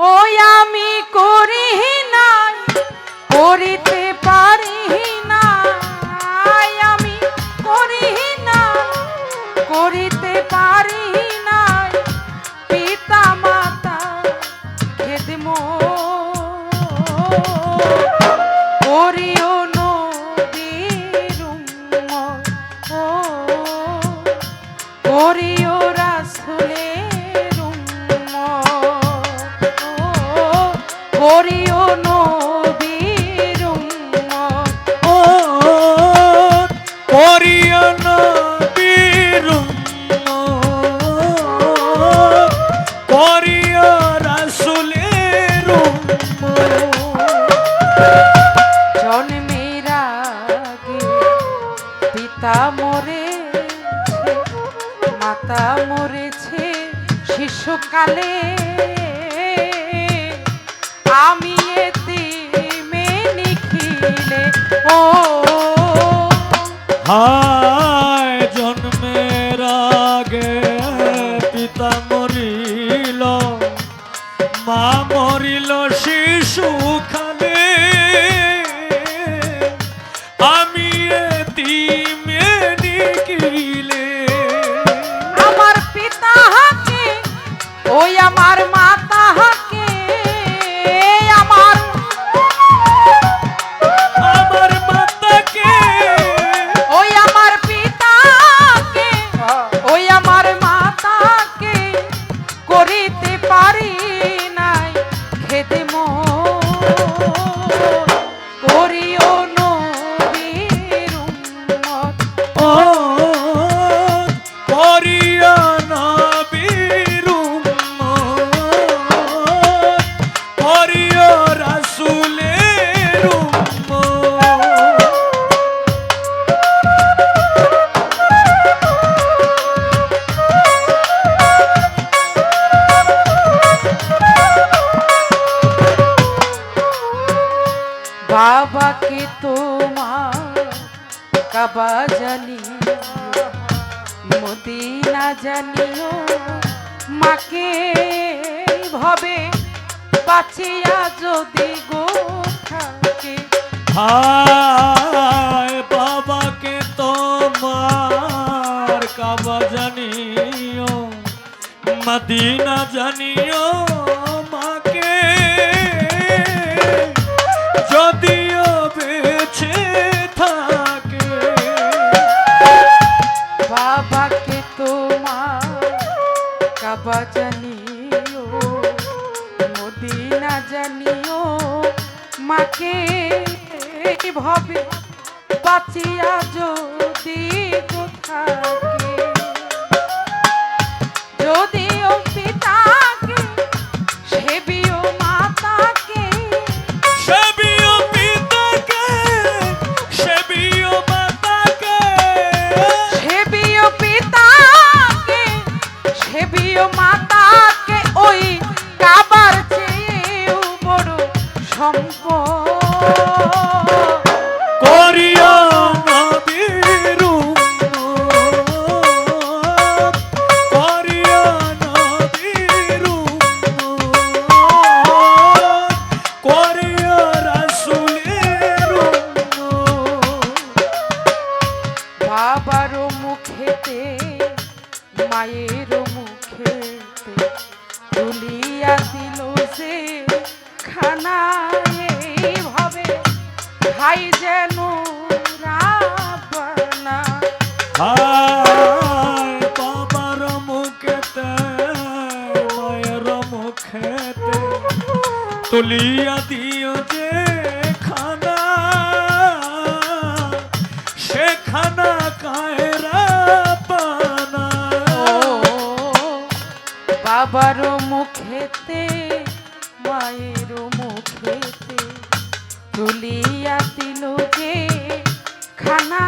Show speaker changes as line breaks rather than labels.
ওই আমি করি মরেছে শিশুকালে। আমি এতে নিখিলে ও
হায় জন্মের আগে পিতা মরিল, মা মরিল শিশু খালে আমি এতিমে
ওই আমার বাবাকে তোমার? কাবা জানি মদিনা জানিও, মাকে ভবে বাঁচিয়া যদি গো থাকে
হায় বাবাকে তোমার, কাবা জানিও, মদিনা জানিও, মাকে যদিও বেছে থাকে।
বাবাকে তোমার কাবা জানিও মদিনা জানিও মাকে ভবে বাঁচিয়া যদি কোথাকে বাবারও মুখেতে মায়ের মুখেতে তুলিয়া দিল সে খানা এইভাবে খাই যেন
বাবার তুলিয়া দিও যে
বাবার মুখেতে মায়ের মুখেতে তুলিয়া দিল যে খানা